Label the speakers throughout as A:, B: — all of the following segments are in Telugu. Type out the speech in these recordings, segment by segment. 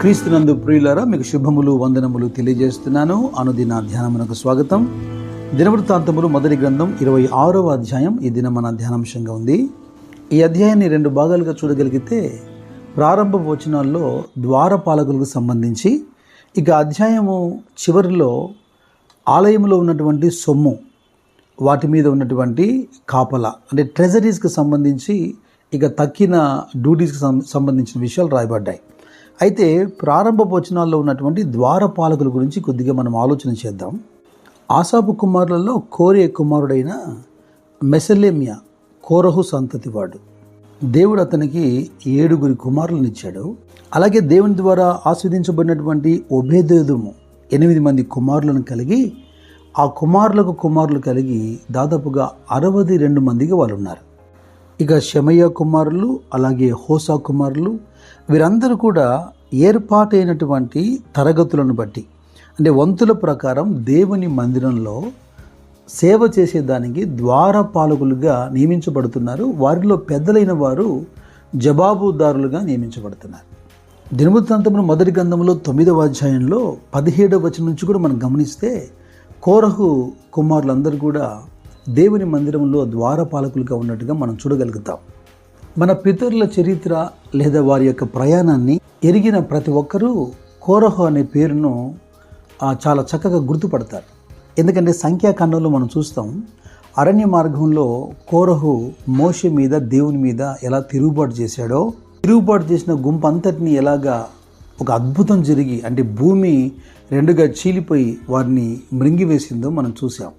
A: క్రీస్తునందు ప్రియులారా మీకు శుభములు వందనములు తెలియజేస్తున్నాను. అనుదిన ధ్యానమునకు స్వాగతం. దినవృత్తాంతములు మొదటి గ్రంథం ఇరవై ఆరవ అధ్యాయం. ఈ దిన మన ధ్యానాంశంగా ఉంది. ఈ అధ్యాయాన్ని రెండు భాగాలుగా చూడగలిగితే ప్రారంభ వచనాల్లో ద్వారపాలకులకు సంబంధించి ఇక అధ్యాయము చివరిలో ఆలయంలో ఉన్నటువంటి సొమ్ము వాటి మీద ఉన్నటువంటి కాపల అంటే ట్రెజరీస్కి సంబంధించి ఇక తక్కిన డ్యూటీస్కి సం- సంబంధించిన విషయాలు రాయబడ్డాయి. అయితే ప్రారంభ వచనాల్లో ఉన్నటువంటి ద్వారపాలకుల గురించి కొద్దిగా మనం ఆలోచన చేద్దాం. ఆసాపు కుమారులలో కోరే కుమారుడైన మెసలేమియా కోరహు సంతతి వాడు. దేవుడు అతనికి ఏడుగురి కుమారులను ఇచ్చాడు అలాగే దేవుని ద్వారా ఆస్వాదించబడినటువంటి ఒబేదేదుము ఎనిమిది మంది కుమారులను కలిగి ఆ కుమారులకు కుమారులు కలిగి దాదాపుగా అరవై రెండు మందిగా వాళ్ళు ఉన్నారు ఇక శమయ్య కుమారులు అలాగే హోసా కుమారులు వీరందరూ కూడా ఏర్పాటైనటువంటి తరగతులను బట్టి అంటే వంతుల ప్రకారం దేవుని మందిరంలో సేవ చేసేదానికి ద్వారపాలకులుగా నియమించబడుతున్నారు. వారిలో పెద్దలైన వారు జవాబుదారులుగా నియమించబడుతున్నారు. దినవృత్తాంతమును మొదటి గ్రంథంలో తొమ్మిదవ అధ్యాయంలో పదిహేడవ వచనం నుంచి కూడా మనం గమనిస్తే కోరహు కుమారులందరూ కూడా దేవుని మందిరంలో ద్వారపాలకులుగా ఉన్నట్టుగా మనం చూడగలుగుతాం. మన పితరుల చరిత్ర లేదా వారి యొక్క ప్రయాణాన్ని ఎరిగిన ప్రతి ఒక్కరూ కోరహు అనే పేరును చాలా చక్కగా గుర్తుపడతారు. ఎందుకంటే సంఖ్యాకాండంలో మనం చూస్తాం అరణ్య మార్గంలో కోరహు మోష మీద దేవుని మీద ఎలా తిరుగుబాటు చేశాడో తిరుగుబాటు చేసిన గుంపు అంతటిని ఎలాగా ఒక అద్భుతం జరిగి అంటే భూమి రెండుగా చీలిపోయి వారిని మృంగివేసిందో మనం చూసాం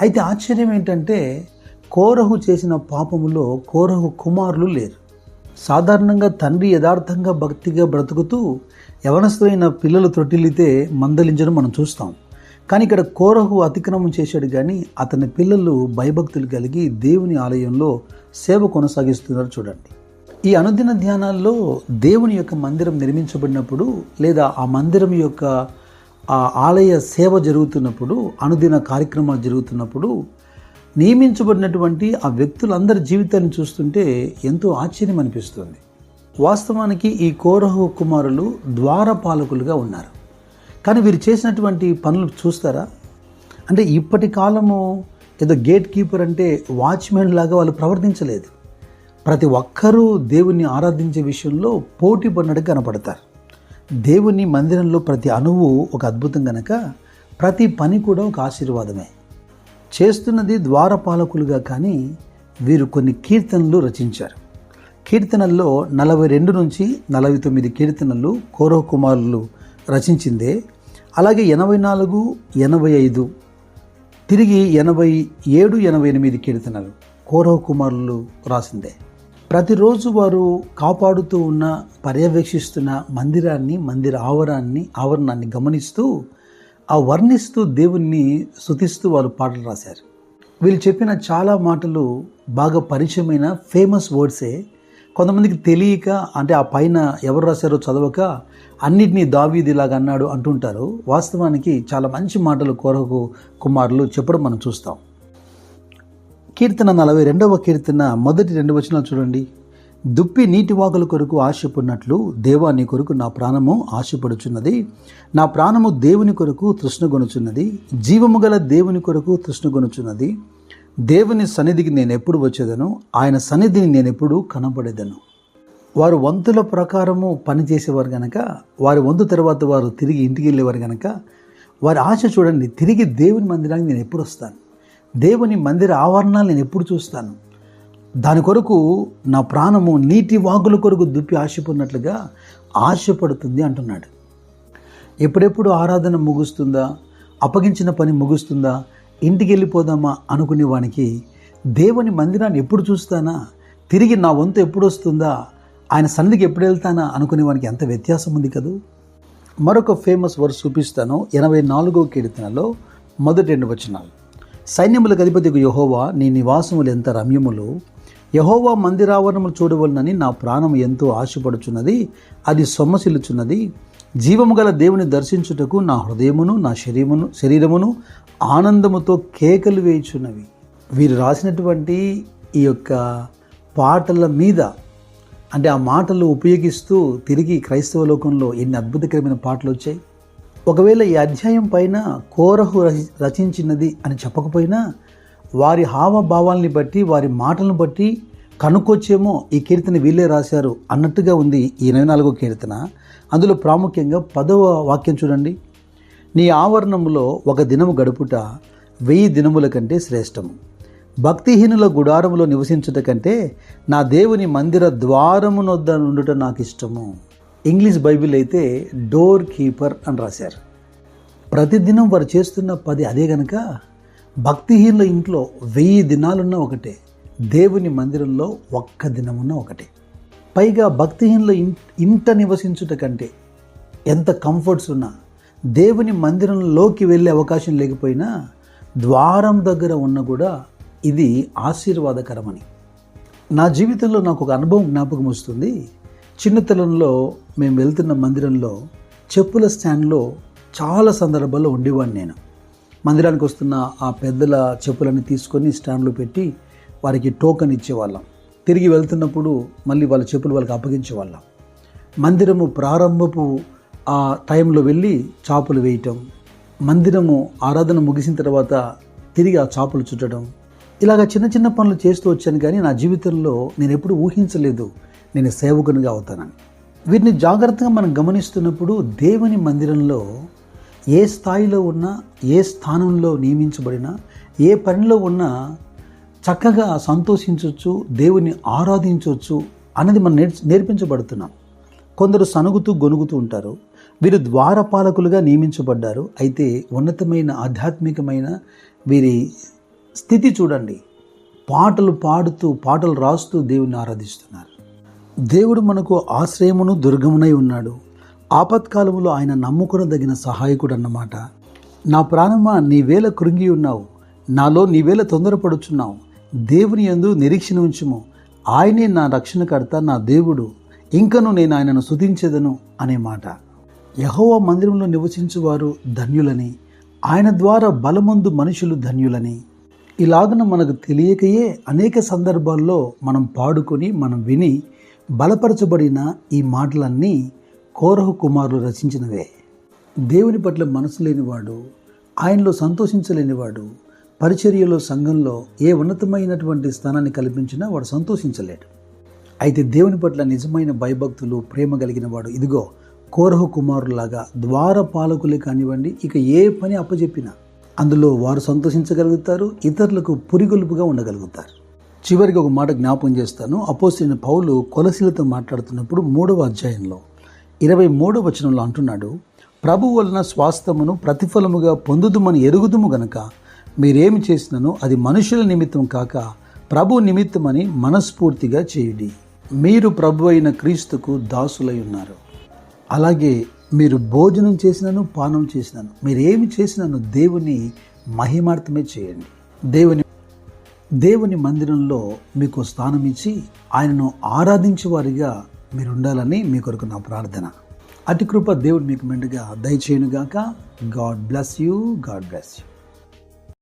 A: అయితే ఆశ్చర్యం ఏంటంటే కోరహు చేసిన పాపములో కోరహు కుమారులు లేరు. సాధారణంగా తండ్రి యథార్థంగా భక్తిగా బ్రతుకుతూ యవనస్తులైన పిల్లలు తొట్టిల్లితే మందలించడం మనం చూస్తాం. కానీ ఇక్కడ కోరహు అతిక్రమం చేశాడు కానీ అతని పిల్లలు భయభక్తులు కలిగి దేవుని ఆలయంలో సేవ కొనసాగిస్తున్నారు చూడండి. ఈ అనుదిన ధ్యానాల్లో దేవుని యొక్క మందిరం నిర్మించబడినప్పుడు లేదా ఆ మందిరం యొక్క ఆ ఆలయ సేవ జరుగుతున్నప్పుడు అనుదిన కార్యక్రమాలు జరుగుతున్నప్పుడు నియమించబడినటువంటి ఆ వ్యక్తులందరి జీవితాన్ని చూస్తుంటే ఎంతో ఆశ్చర్యం అనిపిస్తుంది. వాస్తవానికి ఈ కోరహు కుమారులు ద్వారపాలకులుగా ఉన్నారు. కానీ వీరు చేసినటువంటి పనులు చూస్తారా? అంటే ఇప్పటి కాలము ఏదో గేట్ కీపర్ అంటే వాచ్మెన్ లాగా వాళ్ళు ప్రవర్తించలేదు. ప్రతి ఒక్కరూ దేవుణ్ణి ఆరాధించే విషయంలో పోటీ పడినట్టు కనపడతారు. దేవుని మందిరంలో ప్రతి అణువు ఒక అద్భుతం కనుక ప్రతి పని కూడా ఒక ఆశీర్వాదమే. చేస్తున్నది ద్వారపాలకులుగా కానీ వీరు కొన్ని కీర్తనలు రచించారు. కీర్తనల్లో నలభై రెండు నుంచి నలభై తొమ్మిది కీర్తనలు కౌరవ కుమారులు రచించిందే. అలాగే ఎనభై నాలుగు ఎనభై ఐదు తిరిగి ఎనభై ఏడు ఎనభై ఎనిమిది కీర్తనలు కౌరవ కుమారులు రాసిందే. ప్రతిరోజు వారు కాపాడుతూ ఉన్న పర్యవేక్షిస్తున్న మందిరాన్ని మందిర ఆవరాన్ని ఆవరణాన్ని గమనిస్తూ ఆ వర్ణిస్తూ దేవుణ్ణి శుతిస్తూ వాళ్ళు పాటలు రాశారు. వీళ్ళు చెప్పిన చాలా మాటలు బాగా పరిచయమైన ఫేమస్ వర్డ్సే కొంతమందికి తెలియక అంటే ఆ పైన ఎవరు రాశారో చదవక అన్నిటినీ దావీదిలాగా అన్నాడు అంటుంటారు. వాస్తవానికి చాలా మంచి మాటలు కోరకు కుమారులు చెప్పడం మనం చూస్తాం. కీర్తన నలభై రెండవ కీర్తన మొదటి రెండు వచనాలు చూడండి. దుప్పి నీటి వాగుల కొరకు ఆశపడినట్లు దేవా నీ కొరకు నా ప్రాణము ఆశపడుచున్నది. నా ప్రాణము దేవుని కొరకు తృష్ణగొనుచున్నది జీవము గల దేవుని కొరకు తృష్ణగొనుచున్నది దేవుని సన్నిధికి నేను ఎప్పుడు వచ్చేదను? ఆయన సన్నిధిని నేను ఎప్పుడు కనబడేదను. వారు వంతుల ప్రకారము పనిచేసేవారు గనక వారి వంతు తర్వాత వారు తిరిగి ఇంటికి వెళ్ళేవారు గనక వారి ఆశ చూడండి తిరిగి దేవుని మందిరానికి నేను ఎప్పుడు వస్తాను? దేవుని మందిర ఆవరణాలు నేను ఎప్పుడు చూస్తాను? దాని కొరకు నా ప్రాణము నీటి వాగుల కొరకు దుప్పి ఆశపడినట్లుగా ఆశపడుతుంది అంటున్నాడు. ఎప్పుడెప్పుడు ఆరాధన ముగుస్తుందా? అప్పగించిన పని ముగుస్తుందా? ఇంటికి వెళ్ళిపోదామా అనుకునే వానికి దేవుని మందిరాన్ని ఎప్పుడు చూస్తానా? తిరిగి నా వంతు ఎప్పుడు వస్తుందా? ఆయన సన్నిధికి ఎప్పుడు వెళ్తానా అనుకునే వానికి ఎంత వ్యత్యాసం ఉంది కదూ? మరొక ఫేమస్ వర్స్ చూపిస్తాను. ఎనభై నాలుగో కీర్తనలో మొదటి రెండు వచనాలు. సైన్యములకు అధిపతికి యహోవా నీ నివాసములు ఎంత రమ్యములు? యహోవా మందిరావరణములు చూడవలనని నా ప్రాణం ఎంతో ఆశపడుచున్నది అది సొమ్మసిల్లుచున్నది. జీవము గల దేవుని దర్శించుటకు నా హృదయమును నా శరీరమును శరీరమును ఆనందముతో కేకలు వేయుచున్నవి. వీరు రాసినటువంటి ఈ యొక్క పాటల మీద అంటే ఆ మాటలు ఉపయోగిస్తూ తిరిగి క్రైస్తవ లోకంలో ఎన్ని అద్భుతకరమైన పాటలు వచ్చాయి. ఒకవేళ ఈ అధ్యాయం పైన కోరహు రచించినది అని చెప్పకపోయినా వారి హావభావాల్ని బట్టి వారి మాటలను బట్టి కనుక్కొచ్చేమో ఈ కీర్తన వీళ్ళే రాశారు అన్నట్టుగా ఉంది ఈ ఇరవై నాలుగో కీర్తన. అందులో ప్రాముఖ్యంగా పదవ వాక్యం చూడండి. నీ ఆవరణములో ఒక దినము గడుపుట వెయ్యి దినముల కంటే శ్రేష్టము. భక్తిహీనుల గుడారములో నివసించుట కంటే నా దేవుని మందిర ద్వారమునొద్ద నుండుట నాకు ఇష్టము ఇంగ్లీష్ బైబిల్ అయితే డోర్ కీపర్ అని రాశారు. ప్రతిదినం వారు చేస్తున్న పది అదే గనక? భక్తిహీనుల ఇంట్లో వెయ్యి దినాలున్న ఒకటే దేవుని మందిరంలో ఒక్క దినమున్న ఒకటే. పైగా భక్తిహీనుల ఇంట నివసించుట కంటే ఎంత కంఫర్ట్స్ ఉన్నా దేవుని మందిరంలోకి వెళ్ళే అవకాశం లేకపోయినా ద్వారం దగ్గర ఉన్న కూడా ఇది ఆశీర్వాదకరమని. నా జీవితంలో నాకు ఒక అనుభవం జ్ఞాపకం వస్తుంది. చిన్నతనంలో మేము వెళ్తున్న మందిరంలో చెప్పుల స్టాండ్లో చాలా సందర్భాల్లో ఉండేవాడిని నేను. మందిరానికి వస్తున్న ఆ పెద్దల చెప్పులని తీసుకొని స్టాండ్లో పెట్టి వారికి టోకన్ ఇచ్చేవాళ్ళం. తిరిగి వెళ్తున్నప్పుడు మళ్ళీ వాళ్ళ చెప్పులు వాళ్ళకి అప్పగించేవాళ్ళం. మందిరము ప్రారంభపు ఆ టైంలో వెళ్ళి చాపులు వేయటం మందిరము ఆరాధన ముగిసిన తర్వాత తిరిగి ఆ చాపులు చుట్టడం. ఇలాగ చిన్న చిన్న పనులు చేస్తూ వచ్చాను కానీ నా జీవితంలో నేను ఎప్పుడు ఊహించలేదు నేను సేవకునిగా అవుతానని. వీటిని జాగ్రత్తగా మనం గమనిస్తున్నప్పుడు దేవుని మందిరంలో ఏ స్థాయిలో ఉన్నా ఏ స్థానంలో నియమించబడినా ఏ పనిలో ఉన్నా చక్కగా సంతోషించవచ్చు దేవుని ఆరాధించవచ్చు అన్నది మనం నేర్చ నేర్పించబడుతున్నాం. కొందరు సనుగుతూ గొనుగుతూ ఉంటారు. వీరు ద్వారపాలకులుగా నియమించబడ్డారు. అయితే ఉన్నతమైన ఆధ్యాత్మికమైన వీరి స్థితి చూడండి. పాటలు పాడుతూ పాటలు రాస్తూ దేవుని ఆరాధిస్తున్నారు. దేవుడు మనకు ఆశ్రయమును దుర్గమునై ఉన్నాడు. ఆపత్కాలంలో ఆయన నమ్ముకునదగిన సహాయకుడు అన్నమాట నా ప్రాణమా నీవేళ కృంగి ఉన్నావు. నాలో నీవేళ తొందరపడుచున్నావు. దేవుని యందు నిరీక్షణ ఉంచుము. ఆయనే నా రక్షణకర్త నా దేవుడు. ఇంకను నేను ఆయనను సుధించేదను అనే మాట. యహోవా మందిరంలో నివసించువారు ధన్యులని. ఆయన ద్వారా బలమందు మనుషులు ధన్యులని. ఇలాగన మనకు తెలియకయే అనేక సందర్భాల్లో మనం పాడుకొని మనం విని బలపరచబడిన ఈ మాటలన్నీ కోరహు కుమారులు రచించినవే. దేవుని పట్ల మనసు లేనివాడు ఆయనలో సంతోషించలేనివాడు పరిచర్యలో సంఘంలో ఏ ఉన్నతమైనటువంటి స్థానాన్ని కల్పించినా వాడు సంతోషించలేడు. అయితే దేవుని పట్ల నిజమైన భయభక్తులు ప్రేమ కలిగిన వాడు ఇదిగో కోరహు కుమారులాగా ద్వార పాలకులే కానివ్వండి ఇక ఏ పని అప్పచెప్పినా అందులో వారు సంతోషించగలుగుతారు ఇతరులకు పురిగొలుపుగా ఉండగలుగుతారు. చివరికి ఒక మాట జ్ఞాపకం చేస్తాను. అపోసిన పౌలు కొలసిలతో మాట్లాడుతున్నప్పుడు మూడవ అధ్యాయంలో ఇరవై మూడో వచనంలో అంటున్నాడు ప్రభు వలన స్వాస్థమును ప్రతిఫలముగా పొందుదుమని ఎరుగుదుము గనక మీరేమి చేసినను అది మనుషుల నిమిత్తం కాక ప్రభు నిమిత్తమని మనస్ఫూర్తిగా చేయుడి. మీరు ప్రభు అయిన క్రీస్తుకు దాసులై ఉన్నారు. అలాగే మీరు భోజనం చేసినను పానం చేసినను మీరు ఏమి చేసినను దేవుని మహిమార్థమే చేయండి. దేవుని దేవుని మందిరంలో మీకు స్థానం ఇచ్చి ఆయనను ఆరాధించే వారిగా మీరు ఉండాలని మీ కొరకు నా ప్రార్థన. అతి కృప దేవుడు మీకు మెండుగా దయచేయునుగాక. God bless you God bless you.